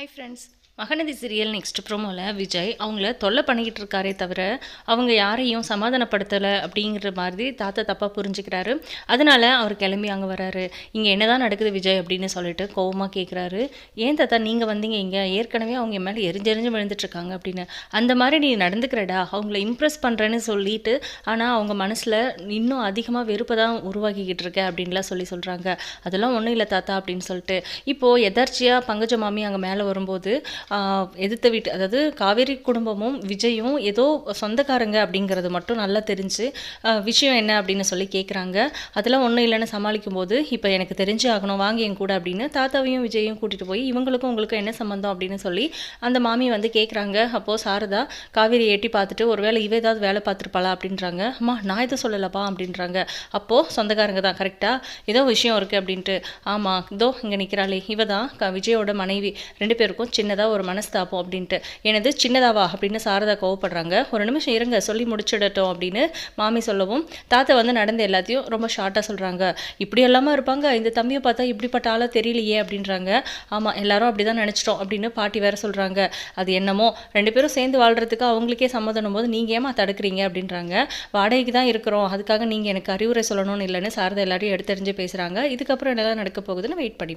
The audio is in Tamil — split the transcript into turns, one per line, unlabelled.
Hi friends Mahanadhi serial next ப்ரோமோவில் Vijay அவங்கள தொல்லை பண்ணிக்கிட்டு இருக்காரே தவிர அவங்க யாரையும் சமாதானப்படுத்தலை அப்படிங்கிற மாதிரி தாத்தா தப்பாக புரிஞ்சுக்கிறாரு. அதனால அவர் கிளம்பி அங்கே வராரு. இங்கே என்னதான் நடக்குது விஜய் அப்படின்னு சொல்லிட்டு கோவமாக கேட்குறாரு ஏன் தாத்தா நீங்கள் வந்தீங்க இங்கே? ஏற்கனவே அவங்க என் மேலே எரிஞ்செறிஞ்சு விழுந்துட்டுருக்காங்க அப்படின்னு. அந்த மாதிரி நீ நடந்துக்கிறடா அவங்கள இம்ப்ரெஸ் பண்ணுறேன்னு சொல்லிட்டு ஆனால் அவங்க மனசில் இன்னும் அதிகமாக வெறுப்பை தான் உருவாக்கிக்கிட்டு இருக்க அப்படின்லாம் சொல்லி சொல்கிறாங்க அதெல்லாம் ஒன்றும் இல்லை தாத்தா அப்படின்னு சொல்லிட்டு. இப்போது எதர்ச்சியாக பங்கஜ மாமி அங்கே மேலே வரும்போது எதிர்த்த வீட்டு அதாவது காவேரி குடும்பமும் விஜயும் ஏதோ சொந்தக்காரங்க அப்படிங்கிறது மட்டும் நல்லா தெரிஞ்சு விஷயம் என்ன அப்படின்னு சொல்லி கேட்குறாங்க அதெல்லாம் ஒன்றும் இல்லைன்னு சமாளிக்கும் போது இப்போ எனக்கு தெரிஞ்சு ஆகணும் வாங்க என் கூட அப்படின்னு தாத்தாவையும் விஜயையும் கூட்டிகிட்டு போய் இவங்களுக்கும் உங்களுக்கும் என்ன சம்மந்தம் அப்படின்னு சொல்லி அந்த மாமி வந்து கேட்குறாங்க அப்போது சாரதா காவேரி எட்டி பார்த்துட்டு ஒருவேளை இவ ஏதாவது வேலை பார்த்துருப்பாளா அப்படின்றாங்க. அம்மா நான் இதை சொல்லலப்பா அப்படின்றாங்க. அப்போது சொந்தக்காரங்க தான் கரெக்டாக ஏதோ விஷயம் இருக்குது அப்படின்ட்டு ஆமாம் இதோ இங்கே நிற்கிறாளே இவ தான் க விஜயோட மனைவி ரெண்டு பேருக்கும் சின்னதாக ஒரு மனஸ்தாபம் அப்படின்ட்டு. எனது சின்னதாவா? அப்படின்னு சாரதா கோவப்படுறாங்க. ஒரு நிமிஷம் இருங்க சொல்லி முடிச்சிடட்டும் அப்படின்னு மாமி சொல்லவும். தாத்தா வந்து நடந்த எல்லாத்தையும் ரொம்ப ஷார்ட்டாக சொல்கிறாங்க இப்படி எல்லாமா இருப்பாங்க? இந்த தம்பியை பார்த்தா இப்படிப்பட்ட ஆளாக தெரியலையே அப்படின்றாங்க. ஆமாம் எல்லாரும் அப்படி தான் நினச்சிட்டோம் அப்படின்னு பாட்டி வேற சொல்கிறாங்க அது என்னமோ ரெண்டு பேரும் சேர்ந்து வாழ்கிறதுக்கு அவங்களுக்கே சம்மதம் போது நீங்கள் ஏமா தடுக்கிறீங்க? அப்படின்றாங்க. வாடகைக்கு தான் இருக்கிறோம். அதுக்காக நீங்கள் எனக்கு அறிவுரை சொல்லணும்னு இல்லைன்னு சாரதா எல்லாரையும் எடுத்தறிஞ்சு பேசுகிறாங்க இதுக்கப்புறம் என்னதான் நடக்க போகுதுன்னு வெயிட் பண்ணி